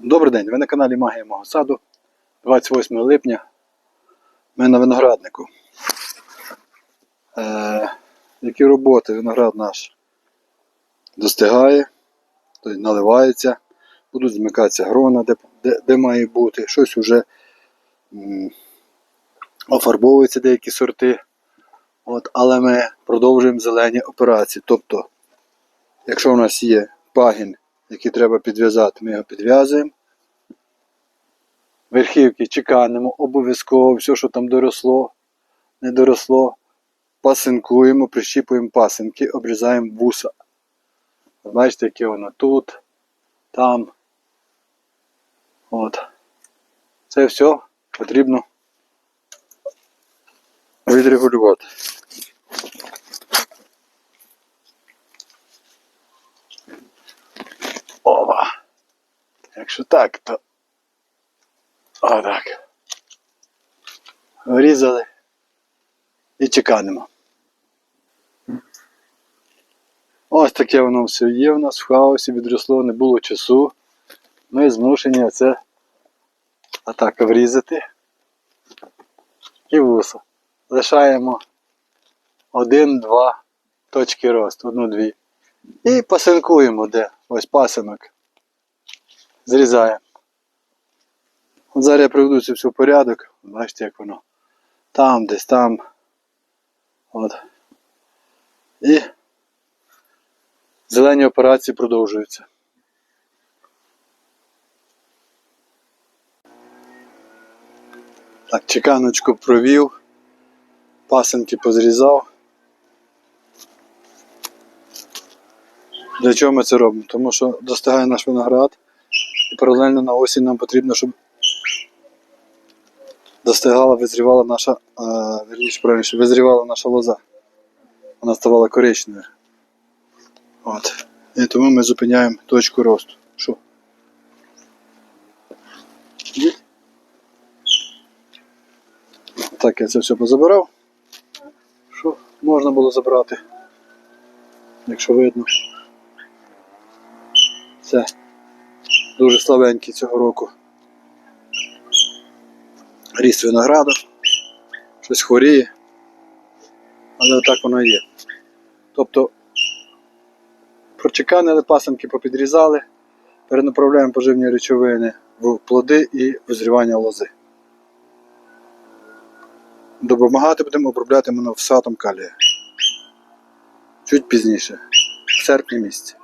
Добрий день, ви на каналі Магія мого саду. 28 липня. Ми на винограднику. Е, які роботи? Виноград наш достигає, наливається, будуть змикатися грона, де, де, де має бути. Щось вже офарбовуються деякі сорти. От, але ми продовжуємо зелені операції. Тобто, якщо у нас є пагін, який треба підв'язати, ми його підв'язуємо. Верхівки чеканемо, обов'язково все, що там доросло, не доросло, пасинкуємо, прищіпуємо пасинки, обрізаємо вуса. Бачите, яке воно тут, там. От. Це все потрібно відрегулювати. Якщо так, то отак. Врізали і чеканемо. Ось таке воно все є у нас в хаосі, відросло, не було часу. Ми змушені це атака врізати. І вуса. Лишаємо один-два точки росту, одну-дві. І пасинкуємо де. Ось пасинок. Зрізаємо. От зараз я приведу це все в порядок. Бачите, як воно. Там, десь там. От. І зелені операції продовжуються. Так, чеканочку провів, пасенки позрізав. Для чого ми це робимо? Тому що достигає наш виноград і паралельно на осінь нам потрібно, щоб достигала, визрівала наша, е, вірніше правильніше, визрівала наша лоза. Вона ставала коричневою. От. І тому ми зупиняємо точку росту. Що? Так, я це все позабирав. Що можна було забрати, якщо видно. Це дуже слабенький цього року. Ріст винограду, щось хворіє, але отак воно і є. Тобто прочеканили пасенки, попідрізали, перенаправляємо поживні речовини в плоди і визрівання лози. Допомагати будемо обробляти монофосфатом калія. Чуть пізніше, в серпні місяці.